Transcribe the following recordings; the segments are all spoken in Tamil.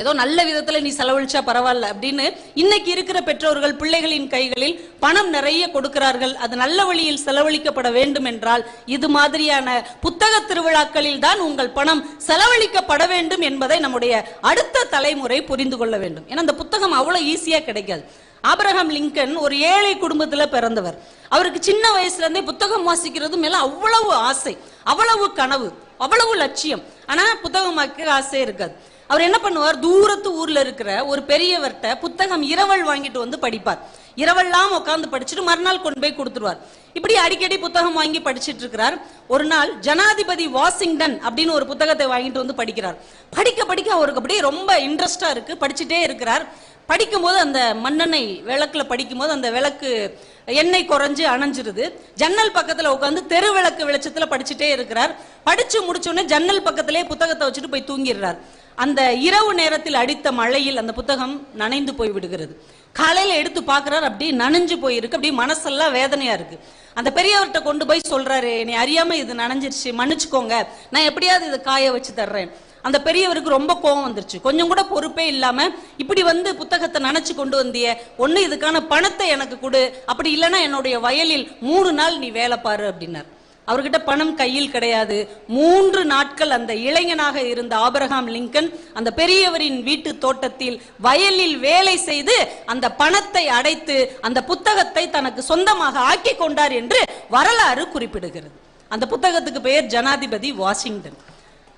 ஏதோ நல்ல விதத்துல நீ செலவழிச்சா பரவாயில்ல அப்படின்னு இன்னைக்கு இருக்கிற பெற்றோர்கள் பிள்ளைகளின் கைகளில் பணம் நிறைய கொடுக்கிறார்கள். அது நல்ல வழியில் செலவழிக்கப்பட வேண்டும் என்றால் இது மாதிரியான புத்தக திருவிழாக்களில் தான் உங்கள் பணம் செலவழிக்கப்பட வேண்டும் என்பதை நம்முடைய அடுத்த தலைமுறை புரிந்து கொள்ள வேண்டும். ஏன்னா அந்த புத்தகம் அவ்வளவு ஈஸியா கிடைக்காது. ஆபரகம் லிங்கன் ஒரு ஏழை குடும்பத்துல பிறந்தவர். அவருக்கு சின்ன வயசுல இருந்தே புத்தகம் வாசிக்கிறது மேல அவ்வளவு ஆசை அவ்வளவு கனவு அவ்வளவு லட்சியம். ஆனா புத்தகம் ஆசை இருக்காது. அவர் என்ன பண்ணுவார்? தூரத்து ஊர்ல இருக்கிற ஒரு பெரியவர்கிட்ட புத்தகம் இரவல் வாங்கிட்டு வந்து படிப்பார். இரவெல்லாம் உட்காந்து படிச்சுட்டு மறுநாள் கொண்டு போய் கொடுத்துருவார். இப்படி அடிக்கடி புத்தகம் வாங்கி படிச்சிட்டு இருக்கிறார். ஒரு நாள் ஜனாதிபதி வாஷிங்டன் அப்படின்னு ஒரு புத்தகத்தை வாங்கிட்டு வந்து படிக்கிறார். படிக்க படிக்க அவருக்கு அப்படியே ரொம்ப இன்ட்ரெஸ்டா இருக்கு. படிச்சுட்டே இருக்கிறார். படிக்கும்போது அந்த மண்ணெண்ணெய் விளக்குல படிக்கும்போது அந்த விளக்கு எண்ணெய் குறைஞ்சு அணைஞ்சிருது. ஜன்னல் பக்கத்துல உட்காந்து தெரு விளக்கு வெளிச்சத்துல படிச்சுட்டே இருக்கிறார். படிச்சு முடிச்சோடனே ஜன்னல் பக்கத்திலே புத்தகத்தை வச்சுட்டு போய் தூங்கிடுறார். அந்த இரவு நேரத்தில் அடித்த மழையில் அந்த புத்தகம் நனைந்து போய் விடுகிறது. காலையில் எடுத்து பார்க்குறாரு அப்படியே நனைஞ்சு போயிருக்கு. அப்படியே மனசெல்லாம் வேதனையாக இருக்கு. அந்த பெரியவர்கிட்ட கொண்டு போய் சொல்கிறாரு நீ அறியாமல் இது நனைஞ்சிருச்சு. மன்னிச்சுக்கோங்க. நான் எப்படியாவது இதை காய வச்சு தர்றேன். அந்த பெரியவருக்கு ரொம்ப கோவம் வந்துருச்சு. கொஞ்சம் கூட பொறுப்பே இல்லாமல் இப்படி வந்து புத்தகத்தை நினச்சி கொண்டு வந்திய. ஒன்று இதுக்கான பணத்தை எனக்கு கொடு. அப்படி இல்லைன்னா என்னுடைய வயலில் மூணு நாள் நீ வேலை பாரு அப்படின்னார். அவர்கிட்ட பணம் கையில் கிடையாது. மூன்று நாட்கள் அந்த இளைஞனாக இருந்த ஆபரகாம் லிங்கன் அந்த பெரியவரின் வீட்டு தோட்டத்தில் வயலில் வேலை செய்து அந்த பணத்தை அடைத்து அந்த புத்தகத்தை தனக்கு சொந்தமாக ஆக்கி கொண்டார் என்று வரலாறு குறிப்பிடுகிறது. அந்த புத்தகத்துக்கு பெயர் ஜனாதிபதி வாஷிங்டன்.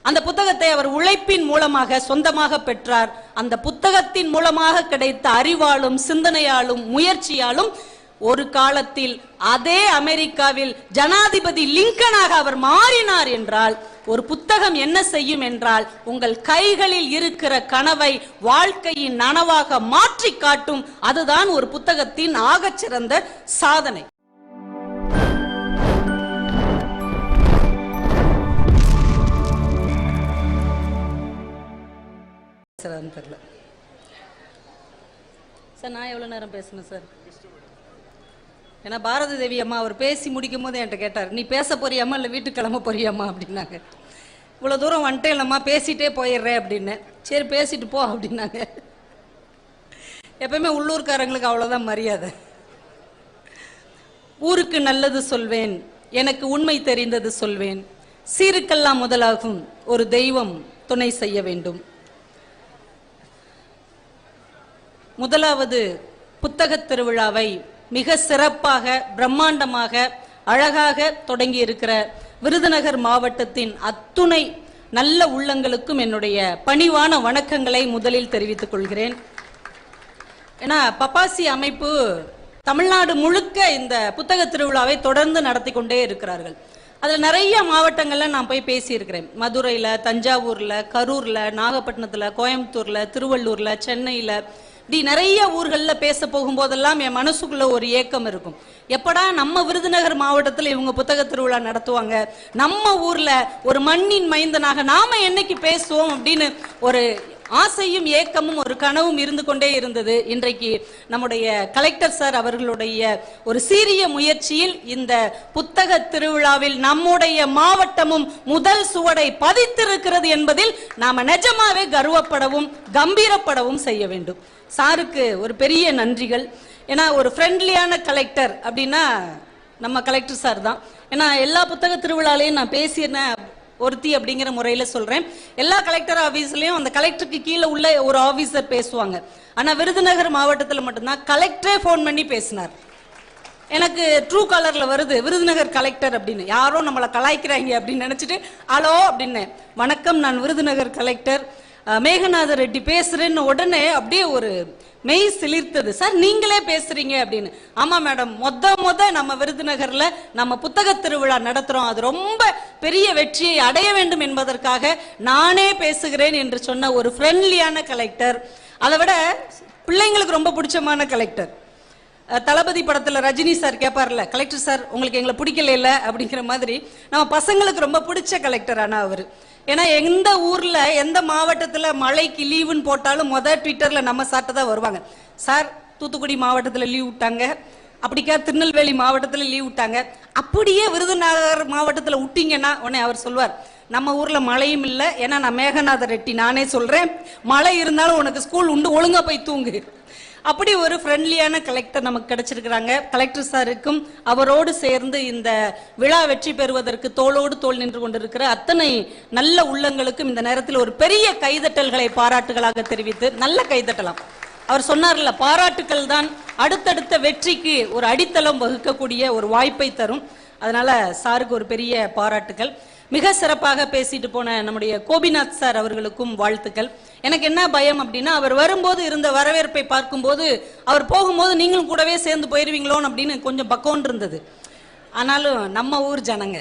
அந்த புத்தகத்தை அவர் உழைப்பின் மூலமாக சொந்தமாக பெற்றார். அந்த புத்தகத்தின் மூலமாக கிடைத்த அறிவாலும் சிந்தனையாலும் முயற்சியாலும் ஒரு காலத்தில் அதே அமெரிக்காவில் ஜனாதிபதி லிங்கனாக அவர் மாறினார் என்றால் ஒரு புத்தகம் என்ன செய்யும் என்றால் உங்கள் கைகளில் இருக்கிற கனவை வாழ்க்கையின் நனவாக மாற்றி காட்டும் அதுதான் ஒரு புத்தகத்தின் ஆகச்சிறந்த சாதனை. சார் நான் எவ்வளோ நேரம் பேசணும் சார்? ஏன்னா பாரதி தேவி அம்மா அவர் பேசி முடிக்கும் போது என்கிட்ட கேட்டார் நீ பேச போறியாமா இல்லை வீட்டுக்கு கிளம்ப போறியாமா அப்படின்னாங்க. இவ்வளோ தூரம் வந்துட்டே இல்லைம்மா பேசிட்டே போயிடுறேன் அப்படின்னு. சரி பேசிட்டு போ அப்படின்னாங்க. எப்பயுமே உள்ளூர்காரங்களுக்கு அவ்வளோதான் மரியாதை. ஊருக்கு நல்லது சொல்வேன் எனக்கு உண்மை தெரிந்தது சொல்வேன். சீருக்கெல்லாம் முதலாகும் ஒரு தெய்வம் துணை செய்ய வேண்டும். முதலாவது புத்தகத் திருவிழாவை மிக சிறப்பாக பிரம்மாண்டமாக அழகாக தொடங்கி இருக்கிற விருதுநகர் மாவட்டத்தின் அத்துணை நல்ல உள்ளங்களுக்கும் என்னுடைய பணிவான வணக்கங்களை முதலில் தெரிவித்துக் கொள்கிறேன். ஏன்னா பப்பாசி அமைப்பு தமிழ்நாடு முழுக்க இந்த புத்தக திருவிழாவை தொடர்ந்து நடத்தி கொண்டே இருக்கிறார்கள். அதுல நிறைய மாவட்டங்களில் நான் போய் பேசியிருக்கிறேன். மதுரையில தஞ்சாவூர்ல கரூர்ல நாகப்பட்டினத்துல கோயம்புத்தூர்ல திருவள்ளூர்ல சென்னையில இப்படி நிறைய ஊர்களில் பேச போகும்போதெல்லாம் என் மனசுக்குள்ள ஒரு ஏக்கம் இருக்கும். எப்படா நம்ம விருதுநகர் மாவட்டத்தில் இவங்க புத்தக திருவிழா நடத்துவாங்க? நம்ம ஊரில் ஒரு மண்ணின் மைந்தனாக நாம என்னைக்கு பேசுவோம் அப்படின்னு ஒரு ஆசையும் ஏக்கமும் ஒரு கனவும் இருந்து கொண்டே இருந்தது. இன்றைக்கு நம்முடைய கலெக்டர் சார் அவர்களுடைய ஒரு சீரிய முயற்சியில் இந்த புத்தக திருவிழாவில் நம்முடைய மாவட்டமும் முதல் சுவடை பதித்திருக்கிறது என்பதில் நாம நிஜமாவே கர்வப்படவும் கம்பீரப்படவும் செய்ய வேண்டும். சாருக்கு ஒரு பெரிய நன்றிகள். ஏன்னா ஒரு ஃப்ரெண்ட்லியான கலெக்டர் அப்படின்னா நம்ம கலெக்டர் சார் தான். ஏன்னா எல்லா புத்தக திருவிழாலையும் நான் பேசினேன் ஒருத்தி அப்படிங்கிற முறையில் சொல்கிறேன் எல்லா கலெக்டர் ஆஃபீஸ்லேயும் அந்த கலெக்டருக்கு கீழே உள்ள ஒரு ஆஃபீஸர் பேசுவாங்க. ஆனால் விருதுநகர் மாவட்டத்தில் மட்டும்தான் கலெக்டரே ஃபோன் பண்ணி பேசினார். எனக்கு ட்ரூ கலரில் வருது விருதுநகர் கலெக்டர் அப்படின்னு. யாரோ நம்மளை கலாய்க்கிறாங்க அப்படின்னு நினச்சிட்டு ஹலோ அப்படின்னு. வணக்கம் நான் விருதுநகர் கலெக்டர் மேகநாத ரெட்டி பேசுறேன்னு உடனே அப்படியே ஒரு மெய் சிலிர்த்தது. சார் நீங்களே பேசுறீங்க அப்படின்னு. ஆமா மேடம் மொத்த மொத நம்ம விருதுநகர்ல நம்ம புத்தக திருவிழா நடத்துறோம். அது ரொம்ப பெரிய வெற்றியை அடைய வேண்டும் என்பதற்காக நானே பேசுகிறேன் என்று சொன்ன ஒரு ஃப்ரெண்ட்லியான கலெக்டர் அதை விட பிள்ளைங்களுக்கு ரொம்ப பிடிச்சமான கலெக்டர் தளபதி படத்தில் ரஜினி சார் கேட்பார்ல கலெக்டர் சார் உங்களுக்கு எங்களை பிடிக்கல அப்படிங்கிற மாதிரி. நம்ம பசங்களுக்கு ரொம்ப பிடிச்ச கலெக்டர் ஆனா அவர். ஏன்னா எந்த ஊர்ல எந்த மாவட்டத்துல மழைக்கு லீவுன்னு போட்டாலும் முத ட்விட்டர்ல நம்ம சார்ட்ட தான் வருவாங்க. சார் தூத்துக்குடி மாவட்டத்தில் லீவ் விட்டாங்க. அப்படிக்கா திருநெல்வேலி மாவட்டத்தில் லீவ் விட்டாங்க. அப்படியே விருதுநகர் மாவட்டத்தில் விட்டீங்கன்னா உடனே அவர் சொல்வார் நம்ம ஊர்ல மழையும் இல்லை. ஏன்னா நான் மேகநாத ரெட்டி நானே சொல்றேன். மழை இருந்தாலும் உனக்கு ஸ்கூல் உண்டு. ஒழுங்கா போய் தூங்கு. அப்படி ஒரு ஃப்ரெண்ட்லியான கலெக்டர் நமக்கு கிடைச்சிருக்கிறாங்க. கலெக்டர் சாருக்கும் அவரோடு சேர்ந்து இந்த விழா வெற்றி பெறுவதற்கு தோளோடு தோள் நின்று கொண்டிருக்கிற அத்தனை நல்ல உள்ளங்களுக்கும் இந்த நேரத்தில் ஒரு பெரிய கைதட்டல்களை பாராட்டுகளாக தெரிவித்து நல்ல கைதட்டலாம். அவர் சொன்னார்ல பாராட்டுக்கள் தான் அடுத்தடுத்த வெற்றிக்கு ஒரு அடித்தளம் வகுக்கக்கூடிய ஒரு வாய்ப்பை தரும். அதனால சாருக்கு ஒரு பெரிய பாராட்டுக்கள். மிக சிறப்பாக பேசிட்டு போன நம்முடைய கோபிநாத் சார் அவர்களுக்கும் வாழ்த்துக்கள். எனக்கு என்ன பயம் அப்படின்னா அவர் வரும்போது இருந்த வரவேற்பை பார்க்கும்போது அவர் போகும்போது நீங்களும் கூடவே சேர்ந்து போயிருவீங்களோன்னு அப்படின்னு கொஞ்சம் பக்கோன் இருந்தது. ஆனாலும் நம்ம ஊர் ஜனங்க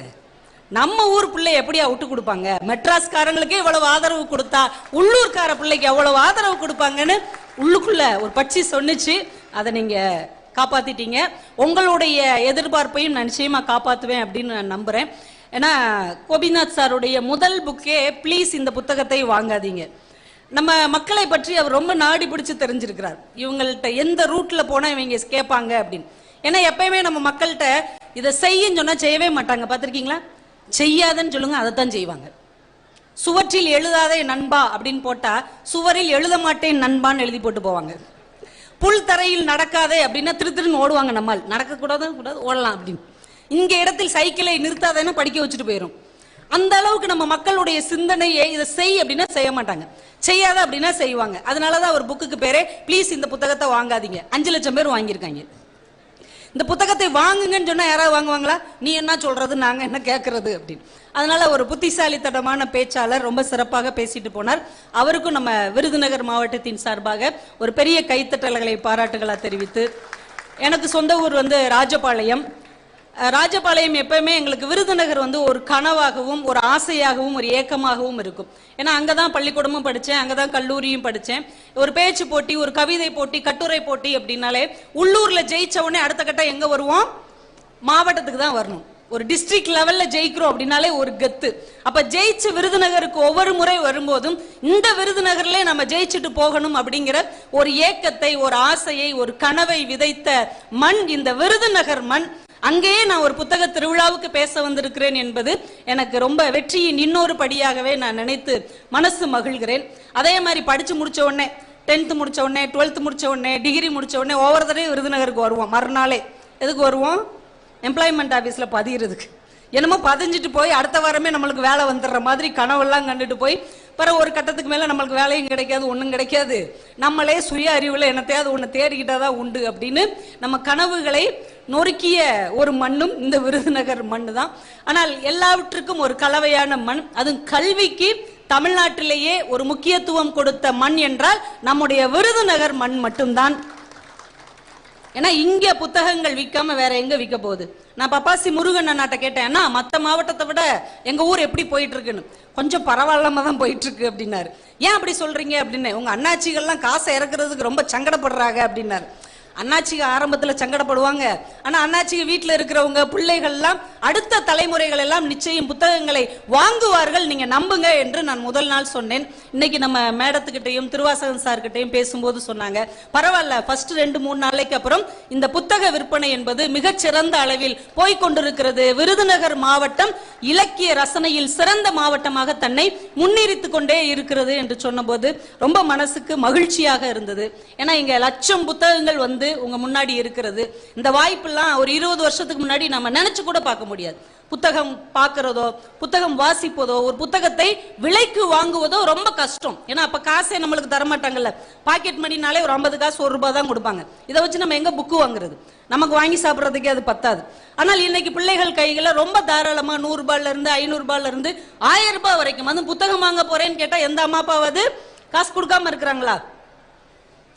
நம்ம ஊர் பிள்ளை எப்படியா விட்டு கொடுப்பாங்க? மெட்ராஸ்காரங்களுக்கே இவ்வளவு ஆதரவு கொடுத்தா உள்ளூர்கார பிள்ளைக்கு எவ்வளவு ஆதரவு கொடுப்பாங்கன்னு உள்ளுக்குள்ள ஒரு பட்சி சொன்னுச்சு அதை நீங்க காப்பாத்திட்டீங்க. உங்களுடைய எதிர்பார்ப்பையும் நான் நிச்சயமா காப்பாத்துவேன் அப்படின்னு நான் நம்புறேன். ஏன்னா கோபிநாத் சாருடைய முதல் புக்கே ப்ளீஸ் இந்த புத்தகத்தை வாங்காதீங்க. நம்ம மக்களை பற்றி அவர் ரொம்ப நாடி பிடிச்சு தெரிஞ்சிருக்கிறார். இவங்கள்ட்ட எந்த ரூட்ல போனா இவங்க கேட்பாங்க அப்படின்னு. ஏன்னா எப்பயுமே நம்ம மக்கள்கிட்ட இதை செய்யும் சொன்னா செய்யவே மாட்டாங்க. பார்த்துருக்கீங்களா? செய்யாதன்னு சொல்லுங்க அதை தான் செய்வாங்க. சுவற்றில் எழுதாதே நண்பா அப்படின்னு போட்டா சுவரில் எழுத மாட்டேன் நண்பான்னு எழுதி போட்டு போவாங்க. புல் தரையில் நடக்காதே அப்படின்னா திரு திருன்னு ஓடுவாங்க நம்மால். நடக்கக்கூடாது கூடாது ஓடலாம் அப்படின்னு. இங்க இடத்தில் சைக்கிளை நிறுத்தாதேன்னு படிக்க வச்சுட்டு போயிடும் அந்த அளவுக்கு நம்ம மக்களுடைய சிந்தனையை இதை செய் அப்படின்னா செய்ய மாட்டாங்க. செய்யாத அப்படின்னா செய்வாங்க. அதனாலதான் ஒரு புக்குக்கு பேரே ப்ளீஸ் இந்த புத்தகத்தை வாங்காதீங்க. அஞ்சு லட்சம் பேர் வாங்கியிருக்காங்க. இந்த புத்தகத்தை வாங்குங்கன்னு சொன்னா யாராவது வாங்குவாங்களா? நீ என்ன சொல்றது? நாங்க என்ன கேட்கறது அப்படின்னு. அதனால ஒரு புத்திசாலித்தனமான பேச்சாளர் ரொம்ப சிறப்பாக பேசிட்டு போனார். அவருக்கும் நம்ம விருதுநகர் மாவட்டத்தின் சார்பாக ஒரு பெரிய கைத்தட்டல்களை பாராட்டுகளா தெரிவித்து எனக்கு சொந்த ஊர் வந்து ராஜபாளையம். ராஜபாளையம் எப்பவுமே எங்களுக்கு விருதுநகர் வந்து ஒரு கனவாகவும் ஒரு ஆசையாகவும் ஒரு ஏக்கமாகவும் இருக்கும். ஏன்னா அங்கே தான் பள்ளிக்கூடமும் படித்தேன் அங்கே தான் கல்லூரியும் படித்தேன் ஒரு பேச்சு போட்டி ஒரு கவிதை போட்டி கட்டுரை போட்டி அப்படின்னாலே உள்ளூரில் ஜெயிச்ச உடனே அடுத்த கட்டம் எங்கே வருவோம்? மாவட்டத்துக்கு தான் வரணும். ஒரு டிஸ்ட்ரிக்ட் லெவல்ல ஜெயிக்கிறோம் அப்படின்னாலே ஒரு கெத்து. அப்ப ஜெயிச்ச விருதுநகருக்கு ஒவ்வொரு முறை வரும்போதும் இந்த விருதுநகர்ல நம்ம ஜெயிச்சுட்டு போகணும் அப்படிங்கிற ஒரு ஏக்கத்தை ஒரு ஆசையை ஒரு கனவை விதைத்த மண் இந்த விருதுநகர் மண் அங்கேயே நான் ஒரு புத்தக திருவிழாவுக்கு பேச வந்திருக்கிறேன் என்பது எனக்கு ரொம்ப வெற்றியின் இன்னொரு படியாகவே நான் நினைத்து மனசு மகிழ்கிறேன். அதே மாதிரி படிச்சு முடிச்ச உடனே டென்த்து முடிச்ச உடனே டுவெல்த் முடிச்ச உடனே டிகிரி முடிச்ச உடனே ஒவ்வொரு தடவையும் விருதுநகருக்கு வருவோம். மறுநாளே. எதுக்கு வருவோம்? எம்ப்ளாய்மெண்ட் ஆஃபீஸில் பதிகிறதுக்கு என்னமோ பதிஞ்சிட்டு போய் அடுத்த வாரமே நம்மளுக்கு வேலை வந்துடுற மாதிரி கனவெல்லாம் கண்டுட்டு போய் பிறகு ஒரு கட்டத்துக்கு மேலே நம்மளுக்கு வேலையும் கிடைக்காது ஒன்றும் கிடைக்காது. நம்மளே சுய அறிவில் என்னத்தையாவது ஒன்று தேடிக்கிட்டா தான் உண்டு அப்படின்னு நம்ம கனவுகளை நொறுக்கிய ஒரு மண்ணும் இந்த விருதுநகர் மண்ணு தான் ஆனால் எல்லாவற்றுக்கும் ஒரு கலவையான மண். அதுவும் கல்விக்கு தமிழ்நாட்டிலேயே ஒரு முக்கியத்துவம் கொடுத்த மண் என்றால் நம்முடைய விருதுநகர் மண் மட்டும்தான். ஏன்னா இங்க புத்தகங்கள் விற்காம வேற எங்க விற்க போகுது? நான் பப்பாசி முருகன் அண்ணாட்ட கேட்டேன் அண்ணா மத்த மாவட்டத்தை விட எங்க ஊர் எப்படி போயிட்டு இருக்குன்னு கொஞ்சம் பரவாயில்லாம தான் போயிட்டு இருக்கு அப்படின்னாரு. ஏன் அப்படி சொல்றீங்க? அப்படின்னு உங்க அண்ணாச்சிகள்லாம் காசை இறக்குறதுக்கு ரொம்ப சங்கடப்படுறாங்க அப்படின்னாரு. அண்ணாச்சிங்க ஆரம்பத்துல சங்கடப்படுவாங்க. ஆனா அண்ணாச்சிங்க வீட்டுல இருக்கிறவங்க பிள்ளைகள்லாம் அடுத்த தலைமுறைகள் எல்லாம் நிச்சயம் புத்தகங்களை வாங்குவார்கள். நீங்க நம்புங்க என்று நான் முதல் நாள் சொன்னேன். இன்னைக்கு நம்ம மேடத்துக்கிட்டையும் திருவாசகன் சார்கிட்டையும் பேசும்போது சொன்னாங்க. பரவாயில்ல ஃபர்ஸ்ட் ரெண்டு மூணு நாளைக்கு அப்புறம் இந்த புத்தக விற்பனை என்பது மிகச்சிறந்த அளவில் போய்கொண்டிருக்கிறது விருதுநகர் மாவட்டம் இலக்கிய ரசனையில் சிறந்த மாவட்டமாக தன்னை முன்னிறுத்திக் கொண்டே இருக்கிறது என்று சொன்னபோது ரொம்ப மனசுக்கு மகிழ்ச்சியாக இருந்தது. ஏன்னா இங்க லட்சம் புத்தகங்கள் வந்து உங்க முன்னாடி இருக்கிறது. இந்த வாய்ப்பெல்லாம் ஒரு இருபது வருஷத்துக்கு முன்னாடி நம்ம நினைச்சு கூட பார்க்க முடியாது. புத்தகம் பார்க்கறதோ புத்தகம் வாசிப்பதோ ஒரு புத்தகத்தை விலைக்கு வாங்குவதோ ரொம்ப கஷ்டம். ஏன்னா அப்ப காசே நம்மளுக்கு தரமாட்டாங்கல்ல. பாக்கெட் மணினாலே ஒரு ஐம்பது காசு ஒரு ரூபாய் தான் கொடுப்பாங்க. இதை வச்சு நம்ம எங்க புக்கு வாங்குறது? நமக்கு வாங்கி சாப்பிட்றதுக்கே அது பத்தாது. ஆனால் இன்னைக்கு பிள்ளைகள் கைகளை ரொம்ப தாராளமா நூறுரூபால இருந்து ஐநூறுபால இருந்து ஆயிரம் ரூபாய் வரைக்கும் வந்து புத்தகம் வாங்க போறேன்னு கேட்டா எந்த அம்மா அப்பாவது காசு கொடுக்காம இருக்கிறாங்களா?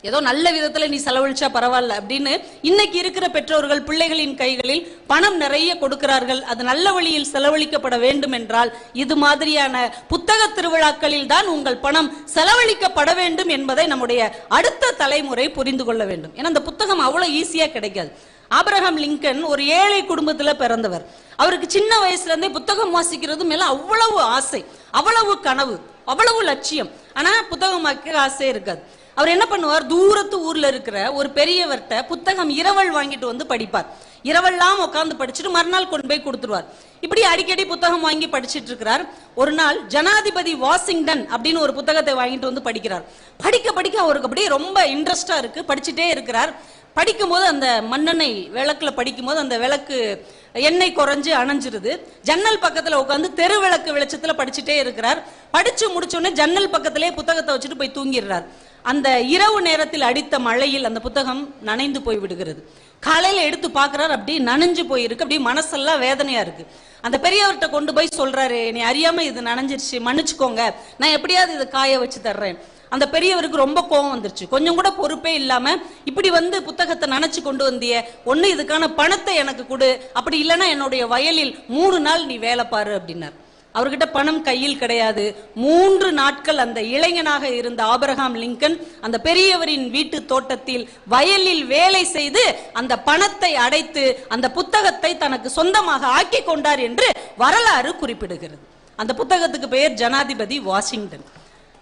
ஏதோ நல்ல விதத்துல நீ செலவழிச்சா பரவாயில்ல அப்படின்னு இன்னைக்கு இருக்கிற பெற்றோர்கள் பிள்ளைகளின் கைகளில் பணம் நிறைய கொடுக்கிறார்கள். அது நல்ல வழியில் செலவழிக்கப்பட வேண்டும் என்றால் இது மாதிரியான புத்தக திருவிழாக்களில் தான் உங்கள் பணம் செலவழிக்கப்பட வேண்டும் என்பதை நம்முடைய அடுத்த தலைமுறை புரிந்து கொள்ள வேண்டும். ஏன்னா அந்த புத்தகம் அவ்வளவு ஈஸியா கிடைக்காது. ஆபிரகாம் லிங்கன் ஒரு ஏழை குடும்பத்துல பிறந்தவர். அவருக்கு சின்ன வயசுல இருந்தே புத்தகம் வாசிக்கிறது மேல அவ்வளவு ஆசை அவ்வளவு கனவு அவ்வளவு லட்சியம். ஆனா புத்தகம் வாசிக்க ஆசை இருக்காது. அவர் என்ன பண்ணுவார்? தூரத்து ஊர்ல இருக்கிற ஒரு பெரியவர்கிட்ட புத்தகம் இரவல் வாங்கிட்டு வந்து படிப்பார். இரவெல்லாம் உட்காந்து படிச்சுட்டு மறுநாள் கொண்டு போய் கொடுத்துருவார். இப்படி அடிக்கடி புத்தகம் வாங்கி படிச்சிட்டு இருக்கிறார். ஒரு நாள் ஜனாதிபதி வாஷிங்டன் அப்படின்னு ஒரு புத்தகத்தை வாங்கிட்டு வந்து படிக்கிறார். படிக்க படிக்க அவருக்கு அப்படியே ரொம்ப இன்ட்ரெஸ்டா இருக்கு. படிச்சுட்டே இருக்கிறார். படிக்கும்போது அந்த மண்ணெண்ணெய் விளக்குல படிக்கும்போது அந்த விளக்கு எண்ணெய் குறைஞ்சு அணைஞ்சிருது. ஜன்னல் பக்கத்துல உட்காந்து தெரு விளக்கு வெளிச்சத்துல படிச்சுட்டே இருக்கிறார். படிச்சு முடிச்ச உடனே ஜன்னல் பக்கத்திலே புத்தகத்தை வச்சுட்டு போய் தூங்கிடுறார். அந்த இரவு நேரத்தில் அடித்த மழையில் அந்த புத்தகம் நனைந்து போய் விடுகிறது. காலையில் எடுத்து பார்க்குறாரு அப்படியே நனைஞ்சு போயிருக்கு. அப்படியே மனசெல்லாம் வேதனையாக இருக்குது அந்த பெரியவர்கிட்ட கொண்டு போய் சொல்கிறாரு நீ அறியாமல் இது நனைஞ்சிருச்சு மன்னிச்சுக்கோங்க. நான் எப்படியாவது இதை காய வச்சு தர்றேன். அந்த பெரியவருக்கு ரொம்ப கோவம் வந்துருச்சு. கொஞ்சம் கூட பொறுப்பே இல்லாமல் இப்படி வந்து புத்தகத்தை நினச்சி கொண்டு வந்திய ஒன்று இதுக்கான பணத்தை எனக்கு கொடு. அப்படி இல்லைன்னா என்னுடைய வயலில் மூணு நாள் நீ வேலை பாரு அப்படின்னார். அவர்கிட்ட பணம் கையில் கிடையாது. மூன்று நாட்கள் அந்த இளைஞனாக இருந்த ஆபரகாம் லிங்கன் அந்த பெரியவரின் வீட்டு தோட்டத்தில் வயலில் வேலை செய்து அந்த பணத்தை அடைத்து அந்த புத்தகத்தை தனக்கு சொந்தமாக ஆக்கி கொண்டார் என்று வரலாறு குறிப்பிடுகிறது. அந்த புத்தகத்துக்கு பெயர் ஜனாதிபதி வாஷிங்டன்.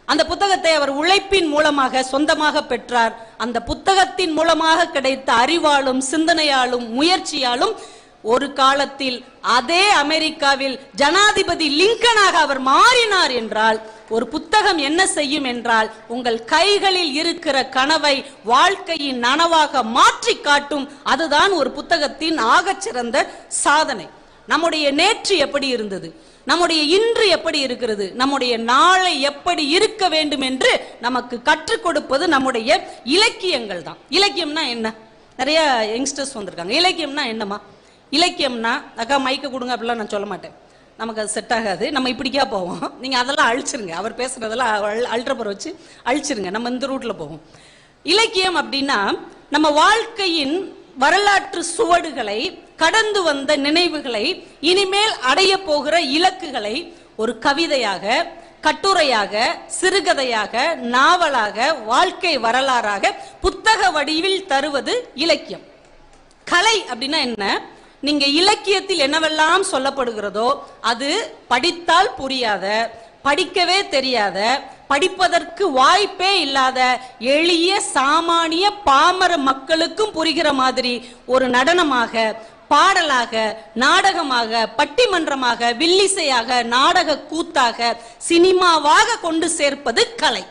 அந்த புத்தகத்தை அவர் உழைப்பின் மூலமாக சொந்தமாக பெற்றார். அந்த புத்தகத்தின் மூலமாக கிடைத்த அறிவாலும் சிந்தனையாலும் முயற்சியாலும் ஒரு காலத்தில் அதே அமெரிக்காவில் ஜனாதிபதி லிங்கனாக அவர் மாறினார் என்றால் ஒரு புத்தகம் என்ன செய்யும் என்றால் உங்கள் கைகளில் இருக்கிற கனவை வாழ்க்கையின் நனவாக மாற்றி காட்டும் அதுதான் ஒரு புத்தகத்தின் ஆகச்சிறந்த சாதனை. நம்முடைய நேற்று எப்படி இருந்தது? நம்முடைய இன்று எப்படி இருக்கிறது? நம்முடைய நாளை எப்படி இருக்க வேண்டும் என்று நமக்கு கற்றுக் கொடுப்பது நம்முடைய இலக்கியங்கள் தான். இலக்கியம்னா என்ன? நிறைய யங்ஸ்டர்ஸ் வந்திருக்காங்க. இலக்கியம்னா என்னம்மா? இலக்கியம்னா அக்கா மைக்க கொடுங்க அப்படிலாம் நான் சொல்ல மாட்டேன். நமக்கு அது செட் ஆகாது. நம்ம இப்படிக்கா போவோம். நீங்கள் அதெல்லாம் அழிச்சிருங்க. அவர் பேசுகிறதெல்லாம் அல்ட்ரபர் வச்சு அழிச்சிருங்க. நம்ம இந்த ரூட்டில் போவோம். இலக்கியம் அப்படின்னா நம்ம வாழ்க்கையின் வரலாற்று சுவடுகளை கடந்து வந்த நினைவுகளை இனிமேல் அடைய போகிற இலக்குகளை ஒரு கவிதையாக கட்டுரையாக சிறுகதையாக நாவலாக வாழ்க்கை வரலாறாக புத்தக வடிவில் தருவது இலக்கியம். கலை அப்படின்னா என்ன? நீங்க இலக்கியத்தில் என்னவெல்லாம் சொல்லப்படுகிறதோ அது படித்தால் புரியாத படிக்கவே தெரியாத படிப்பதற்கு வாய்ப்பே இல்லாத எளிய சாமானிய பாமர மக்களுக்கும் புரிகிற மாதிரி ஒரு நடனமாக பாடலாக நாடகமாக பட்டிமன்றமாக வில்லிசையாக நாடக கூத்தாக சினிமாவாக கொண்டு சேர்ப்பது கலை.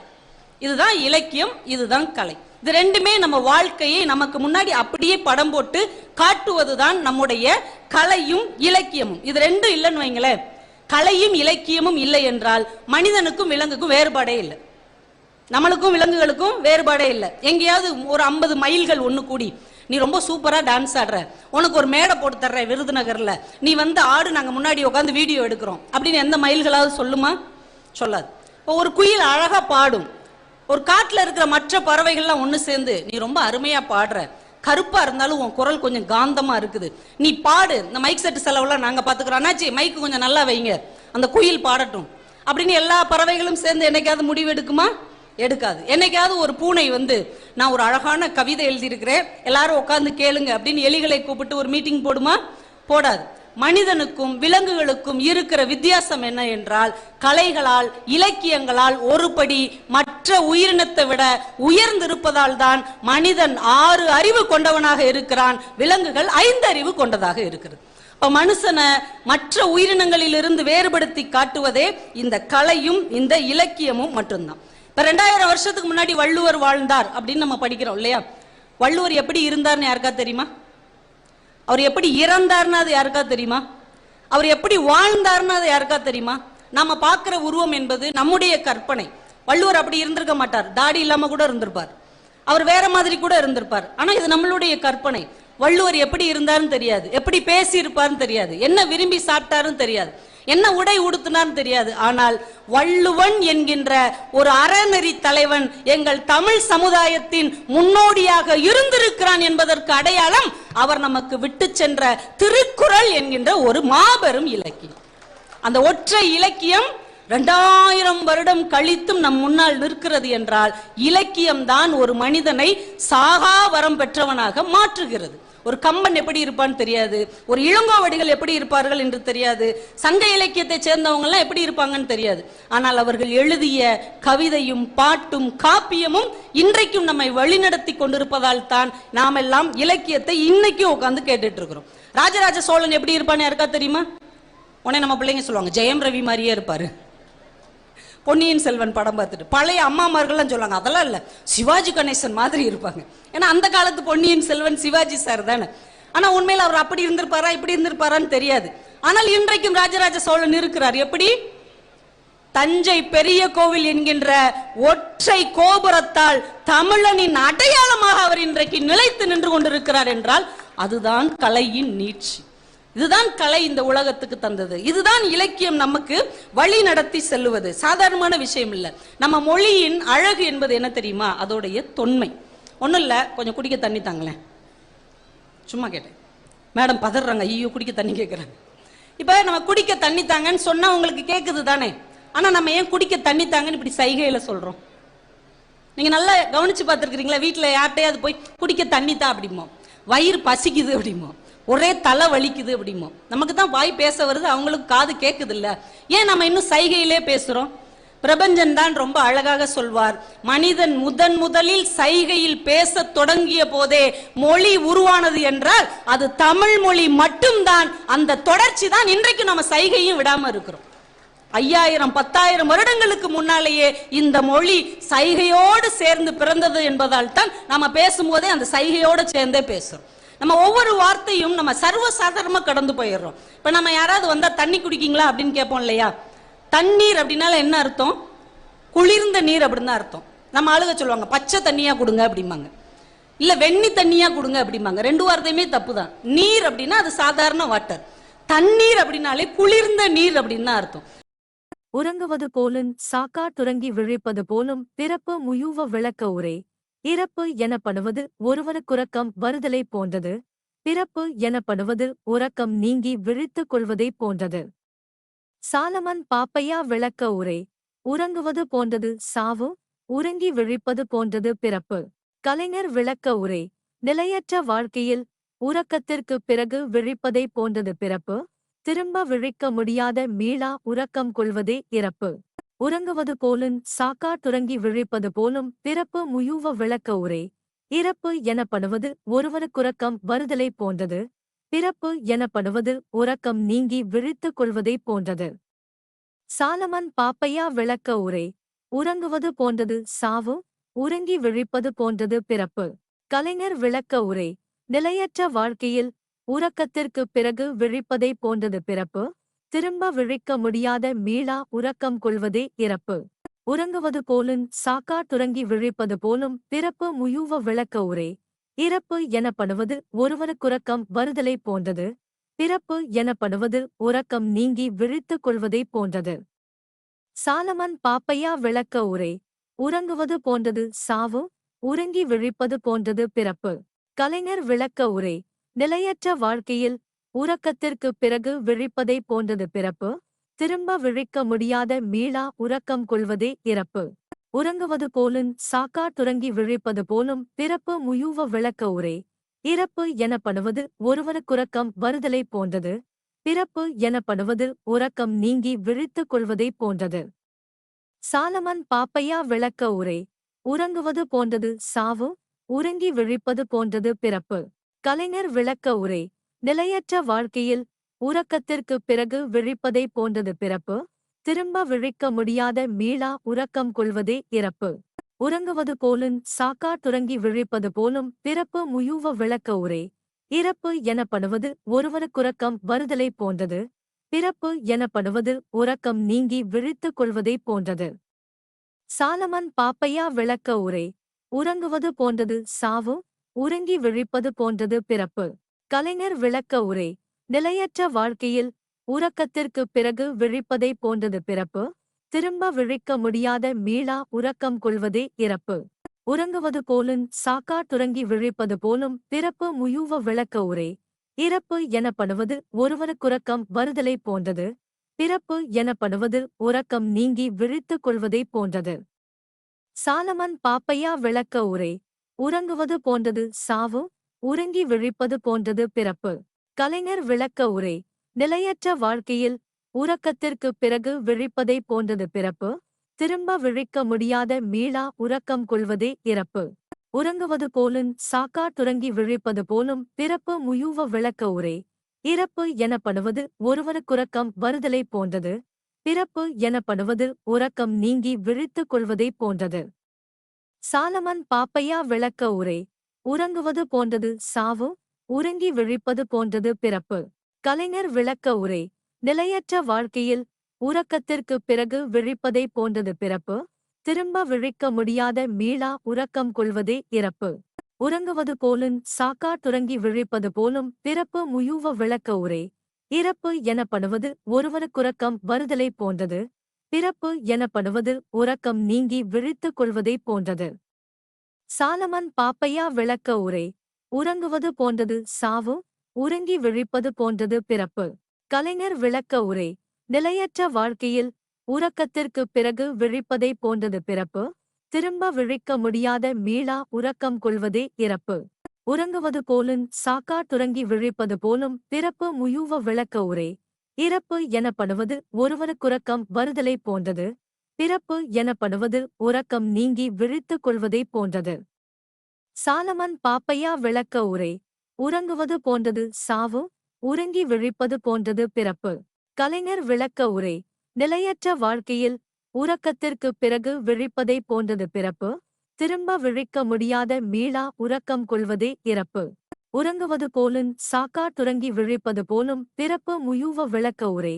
இதுதான் இலக்கியம் இதுதான் கலை. இது ரெண்டுமே நம்ம வாழ்க்கையை நமக்கு முன்னாடி அப்படியே படம் போட்டு காட்டுவதுதான் நம்முடைய கலையும் இலக்கியமும். இது ரெண்டும் இல்லைன்னு வைங்களேன். கலையும் இலக்கியமும் இல்லை என்றால் மனிதனுக்கும் விலங்குக்கும் வேறுபாடே இல்லை. நம்மளுக்கும் விலங்குகளுக்கும் வேறுபாடே இல்லை. எங்கேயாவது ஒரு ஐம்பது மைல்கள் ஒன்று கூடி நீ ரொம்ப சூப்பராக டான்ஸ் ஆடுற. உனக்கு ஒரு மேடை போட்டு தர்ற விருதுநகரில். நீ வந்து ஆடு நாங்கள் முன்னாடி உட்காந்து வீடியோ எடுக்கிறோம். அப்படின்னு எந்த மைல்களாவது சொல்லுமா? சொல்லாது. இப்போ ஒரு குயில் அழகாக பாடும். ஒரு காட்டில் இருக்கிற மற்ற பறவைகள்லாம் ஒன்று சேர்ந்து நீ ரொம்ப அருமையாக பாடுற. கருப்பா இருந்தாலும் உன் குரல் கொஞ்சம் காந்தமா இருக்குது. நீ பாடு. இந்த மைக் செட்டு செலவுலாம் நாங்க பாத்துக்கிறோம். அண்ணாச்சி மைக்கு கொஞ்சம் நல்லா வைங்க. அந்த குயில் பாடட்டும். அப்படின்னு எல்லா பறவைகளும் சேர்ந்து என்னைக்காவது முடிவு எடுக்குமா? எடுக்காது. என்னைக்காவது ஒரு பூனை வந்து நான் ஒரு அழகான கவிதை எழுதியிருக்கிறேன். எல்லாரும் உட்காந்து கேளுங்க. அப்படின்னு எலிகளை கூப்பிட்டு ஒரு மீட்டிங் போடுமா? போடாது. மனிதனுக்கும் விலங்குகளுக்கும் இருக்கிற வித்தியாசம் என்ன என்றால் கலைகளால் இலக்கியங்களால் ஒருபடி மற்ற உயிரினத்தை விட உயர்ந்திருப்பதால் தான் மனிதன் ஆறு அறிவு கொண்டவனாக இருக்கிறான். விலங்குகள் ஐந்து அறிவு கொண்டதாக இருக்கிறது. இப்போ மனுஷனை மற்ற உயிரினங்களில் இருந்து வேறுபடுத்தி காட்டுவதே இந்த கலையும் இந்த இலக்கியமும் மட்டும்தான். இப்ப ரெண்டாயிரம் வருஷத்துக்கு முன்னாடி வள்ளுவர் வாழ்ந்தார் அப்படின்னு நம்ம படிக்கிறோம் இல்லையா? வள்ளுவர் எப்படி இருந்தார்னு யாருக்கா தெரியுமா? அவர் எப்படி இறந்தார்னா அது யாருக்கா தெரியுமா? அவர் எப்படி வாழ்ந்தார்னா அது யாருக்கா தெரியுமா? நாம பார்க்கிற உருவம் என்பது நம்முடைய கற்பனை. வள்ளுவர் அப்படி இருந்திருக்க மாட்டார். தாடி இல்லாம கூட இருந்திருப்பார். அவர் வேற மாதிரி கூட இருந்திருப்பார். ஆனா இது நம்மளுடைய கற்பனை. வள்ளுவர் எப்படி இருந்தாருன்னு தெரியாது. எப்படி பேசி இருப்பாருன்னு தெரியாது. என்ன விரும்பி சாப்பிட்டாருன்னு தெரியாது. என்ன உடை உடுத்தினார்னு தெரியாது. ஆனால் வள்ளுவன் என்கின்ற ஒரு அறநெறி தலைவன் எங்கள் தமிழ் சமுதாயத்தின் முன்னோடியாக இருந்திருக்கிறான் என்பதற்கு அடையாளம் அவர் நமக்கு விட்டு சென்ற திருக்குறள் என்கின்ற ஒரு மாபெரும் இலக்கியம். அந்த ஒற்றை இலக்கியம் ரெண்டாயிரம் வருடம் கழித்தும் நம் முன்னால் நிற்கிறது என்றால் இலக்கியம்தான் ஒரு மனிதனை சாகா வரம் பெற்றவனாக மாற்றுகிறது. ஒரு கம்பன் எப்படி இருப்பான்னு தெரியாது. ஒரு இளங்கோவடிகள் எப்படி இருப்பார்கள் என்று தெரியாது. சங்க இலக்கியத்தை சேர்ந்தவங்கெல்லாம் எப்படி இருப்பாங்கன்னு தெரியாது. ஆனால் அவர்கள் எழுதிய கவிதையும் பாட்டும் காப்பியமும் இன்றைக்கும் நம்மை வழிநடத்தி கொண்டிருப்பதால் தான் நாம் எல்லாம் இலக்கியத்தை இன்னைக்கும் உட்காந்து கேட்டுட்டு இருக்கிறோம். ராஜராஜ சோழன் எப்படி இருப்பான்னு யாருக்கா தெரியுமா? உடனே நம்ம பிள்ளைங்க சொல்லுவாங்க ஜெயம் ரவி மாதிரியே இருப்பாரு. பொன்னியின் செல்வன் படம் பார்த்துட்டு பழைய அம்மாமார்கள்லாம் சொல்லுவாங்க அதெல்லாம் இல்லை. சிவாஜி கணேசன் மாதிரி இருப்பாங்க. ஏன்னா அந்த காலத்து பொன்னியின் செல்வன் சிவாஜி சார் தானே. ஆனால் உண்மையில் அவர் அப்படி இருந்திருப்பாரா இப்படி இருந்திருப்பாரான்னு தெரியாது. ஆனால் இன்றைக்கும் ராஜராஜ சோழன் இருக்கிறார். எப்படி? தஞ்சை பெரிய கோவில் என்கின்ற ஒற்றை கோபுரத்தால் தமிழனின் அடையாளமாக அவர் இன்றைக்கு நிலைத்து நின்று கொண்டிருக்கிறார் என்றால் அதுதான் கலையின் நீட்சி. இதுதான் கலை இந்த உலகத்துக்கு தந்தது. இதுதான் இலக்கியம் நமக்கு வழி நடத்தி செல்லுவது. சாதாரணமான விஷயம் இல்லை. நம்ம மொழியின் அழகு என்பது என்ன தெரியுமா? அதோடைய தொன்மை. ஒன்றும் இல்லை கொஞ்சம் குடிக்க தண்ணி தாங்களேன். சும்மா கேட்டேன். மேடம் பதறாங்க ஐயோ குடிக்க தண்ணி கேட்குறாங்க இப்போ நம்ம குடிக்க தண்ணி தாங்கன்னு சொன்னால் உங்களுக்கு கேட்குது தானே? ஆனால் நம்ம ஏன் குடிக்க தண்ணி தாங்கன்னு இப்படி சைகையில் சொல்கிறோம் நீங்கள் நல்லா கவனித்து பார்த்துருக்குறீங்களா? வீட்டில் யார்கிட்டயாவது போய் குடிக்க தண்ணி தான் அப்படிமோ வயிறு பசிக்குது அப்படிமோ ஒரே தலை வலிக்குது அப்படிமோ நமக்கு தான் வாய் பேச வருது அவங்களுக்கு காது கேட்குது இல்ல ஏன் நம்ம இன்னும் சைகையிலே பேசுறோம்? பிரபஞ்சன் தான் ரொம்ப அழகாக சொல்வார் மனிதன் முதன் முதலில் சைகையில் பேச தொடங்கிய போதே மொழி உருவானது என்றால் அது தமிழ் மொழி மட்டும்தான். அந்த தொடர்ச்சி தான் இன்றைக்கு நம்ம சைகையும் விடாம இருக்கிறோம். ஐயாயிரம் பத்தாயிரம் வருடங்களுக்கு முன்னாலேயே இந்த மொழி சைகையோடு சேர்ந்து பிறந்தது என்பதால் தான் நம்ம பேசும்போதே அந்த சைகையோடு சேர்ந்தே பேசுறோம். நம்ம ஒவ்வொரு வார்த்தையும் நம்ம சர்வ சாதாரணமா கடந்து போயிடுறோம். இப்போ நம்ம யாராவது வந்தால் தண்ணி குடிக்கீங்களா அப்படின்னு கேட்போம் இல்லையா? தண்ணீர் அப்படின்னால என்ன அர்த்தம்? குளிர்ந்த நீர் அப்படின்னு தான் அர்த்தம். நம்ம ஆளுக சொல்லுவாங்க பச்சை தண்ணியா கொடுங்க அப்படிம்பாங்க. இல்லை வெண்ணி தண்ணியா கொடுங்க அப்படிம்பாங்க. ரெண்டு வார்த்தையுமே தப்பு தான் நீர் அப்படின்னா அது சாதாரண வாட்டர். தண்ணீர் அப்படின்னாலே குளிர்ந்த நீர் அப்படின்னு தான் அர்த்தம். உறங்குவது போலும் சாக்கா துறங்கி விழிப்பது போலும் பிறப்பு முயுவ விளக்க உரை. இறப்பு எனப்படுவது ஒருவனுக்குறக்கம் வருதலை போன்றது. பிறப்பு எனப்படுவது உறக்கம் நீங்கி விழித்துக் கொள்வதை போன்றது. சாலமன் பாப்பையா விளக்க உரை. உறங்குவது போன்றது சாவு உறங்கி விழிப்பது போன்றது பிறப்பு. கலைஞர் விளக்க உரை. நிலையற்ற வாழ்க்கையில் உறக்கத்திற்குப் பிறகு விழிப்பதை போன்றது பிறப்பு. திரும்ப விழிக்க முடியாத மீளா உறக்கம் கொள்வதே இறப்பு. உறங்குவது போலும் சாக்கா துறங்கி விழிப்பது போலும் பிறப்பு முயூவ விளக்க உரை. இறப்பு எனப்படுவது ஒருவருக்குறக்கம் வருதலை போன்றது. பிறப்பு எனப்படுவது உறக்கம் நீங்கி விழித்துக் கொள்வதை போன்றது. சாலமன் பாப்பையா விளக்க உரை. உறங்குவது போன்றது சாவு உறங்கி விழிப்பது போன்றது பிறப்பு. கலைஞர் விளக்க உரை. நிலையற்ற வாழ்க்கையில் உறக்கத்திற்குப் பிறகு விழிப்பதை போன்றது பிறப்பு. திரும்ப விழிக்க முடியாத மீளா உறக்கம் கொள்வதே இறப்பு. உறங்குவது போலும் சாக்கா துறங்கி விழிப்பது போலும் பிறப்பு முயூவ விளக்க உரை. இறப்பு எனப்படுவது ஒருவருக்குறக்கம் வருதலை போன்றது. பிறப்பு எனப்படுவது உறக்கம் நீங்கி விழித்துக் கொள்வதை போன்றது. சாலமன் பாப்பையா விளக்க உரை. உறங்குவது போன்றது சாவு உறங்கி விழிப்பது போன்றது பிறப்பு. கலைஞர் விளக்க உரை. நிலையற்ற வாழ்க்கையில் உறக்கத்திற்குப் பிறகு விழிப்பதை போன்றது பிறப்பு. திரும்ப விழிக்க முடியாத மீளா உறக்கம் கொள்வதே இறப்பு. உறங்குவது போலும் சாக்கா துறங்கி விழிப்பது போலும் பிறப்பு முயூவ விளக்க உரை. இறப்பு எனப்படுவது ஒருவருக்குறக்கம் வருதலை போன்றது. பிறப்பு எனப்படுவது உறக்கம் நீங்கி விழித்துக் கொள்வதை போன்றது. சாலமன் பாப்பையா விளக்க உரை. உறங்குவது போன்றது சாவு உறங்கி விழிப்பது போன்றது பிறப்பு. கலைஞர் விளக்க உரை. நிலையற்ற வாழ்க்கையில் உறக்கத்திற்குப் பிறகு விழிப்பதை போன்றது பிறப்பு. திரும்ப விழிக்க முடியாத மீளா உறக்கம் கொள்வதே இறப்பு. உறங்குவது போலும் சாக்கா துறங்கி விழிப்பது போலும் பிறப்பு முயூவ விளக்க உரை. இறப்பு எனப்படுவது ஒருவருக்குறக்கம் வருதலை போன்றது. பிறப்பு எனப்படுவது உறக்கம் நீங்கி விழித்துக் கொள்வதை போன்றது. சாலமன் பாப்பையா விளக்க உரை. உறங்குவது போன்றது சாவு உறங்கி விழிப்பது போன்றது பிறப்பு. கலைஞர் விளக்க உரை நிலையற்ற வாழ்க்கையில் உறக்கத்திற்குப் பிறகு விழிப்பதை போன்றது பிறப்பு திரும்ப விழிக்க முடியாத மீளா உறக்கம் கொள்வதே இறப்பு. உறங்குவது போலும் சாக்கா துறங்கி விழிப்பது போலும் பிறப்பு முயூவ விளக்க உரை. இறப்பு எனப்படுவது ஒருவருக்குறக்கம் வருதலை போன்றது பிறப்பு எனப்படுவது உறக்கம் நீங்கி விழித்துக் கொள்வதை போன்றது. சாலமன் பாப்பையா விளக்க உரை உறங்குவது போன்றது சாவு உறங்கி விழிப்பது போன்றது பிறப்பு. கலைஞர் விளக்க உரை. நிலையற்ற வாழ்க்கையில் உறக்கத்திற்குப் பிறகு விழிப்பதை போன்றது பிறப்பு. திரும்ப விழிக்க முடியாத மீளா உறக்கம் கொள்வதே இறப்பு. உறங்குவது போலும் சாக்கா துறங்கி விழிப்பது போலும் பிறப்பு முயூவ விளக்க உரை. இறப்பு எனப்படுவது ஒருவருக்குறக்கம் வருதலை போன்றது. பிறப்பு எனப்படுவது உறக்கம் நீங்கி விழித்துக் கொள்வதை போன்றது. சாலமன் பாப்பையா விளக்க உரை. உறங்குவது போன்றது சாவு உறங்கி விழிப்பது போன்றது பிறப்பு. கலைஞர் விளக்க உரை நிலையற்ற வாழ்க்கையில் உறக்கத்திற்குப் பிறகு விழிப்பதை போன்றது பிறப்பு. திரும்ப விழிக்க முடியாத மீளா உறக்கம் கொள்வதே இறப்பு. உறங்குவது போலும் சாக்கா துறங்கி விழிப்பது போலும் பிறப்பு முயூவ விளக்க உரை. இறப்பு எனப்படுவது ஒருவருக்குறக்கம் வருதலை போன்றது. பிறப்பு எனப்படுவது உறக்கம் நீங்கி விழித்துக் கொள்வதை போன்றது. சாலமன் பாப்பையா விளக்க உரை. உறங்குவது போன்றது சாவு உறங்கி விழிப்பது போன்றது பிறப்பு. கலைஞர் விளக்க உரை. நிலையற்ற வாழ்க்கையில் உறக்கத்திற்குப் பிறகு விழிப்பதை போன்றது பிறப்பு. திரும்ப விழிக்க முடியாத மீளா உறக்கம் கொள்வதே இறப்பு. உறங்குவது போலும் சாக்கா துறங்கி விழிப்பது போலும் பிறப்பு முயூவ விளக்க உரை. இறப்பு எனப்படுவது ஒருவருக்குறக்கம் வருதலை போன்றது. பிறப்பு எனப்படுவது உறக்கம் நீங்கி விழித்துக் கொள்வதை போன்றது. சாலமன் பாப்பையா விளக்க உரை உறங்குவது போன்றது சாவு உறங்கி விழிப்பது போன்றது பிறப்பு. கலைஞர் விளக்க உரை நிலையற்ற வாழ்க்கையில் உறக்கத்திற்குப் பிறகு விழிப்பதை போன்றது பிறப்பு. திரும்ப விழிக்க முடியாத மீளா உறக்கம் கொள்வதே இறப்பு. உறங்குவது போலும் சாக்காட்டுறங்கி விழிப்பது போலும் பிறப்பு முயூவ விளக்க உரை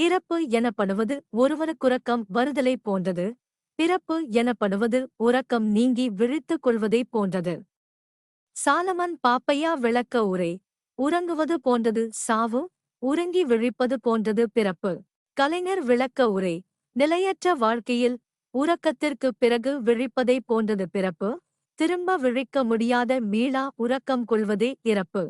இறப்பு எனப்படுவது ஒருவருக்குறக்கம் வருதலை போன்றது. பிறப்பு எனப்படுவது உறக்கம் நீங்கி விழித்துக் கொள்வதை போன்றது. சாலமன் பாப்பையா விளக்க உரை. உறங்குவது போன்றது சாவு உறங்கி விழிப்பது போன்றது பிறப்பு. கலைஞர் விளக்க உரை. நிலையற்ற வாழ்க்கையில் உறக்கத்திற்குப் பிறகு விழிப்பதை போன்றது பிறப்பு. திரும்ப விழிக்க முடியாத மீளா உறக்கம் கொள்வதே இறப்பு.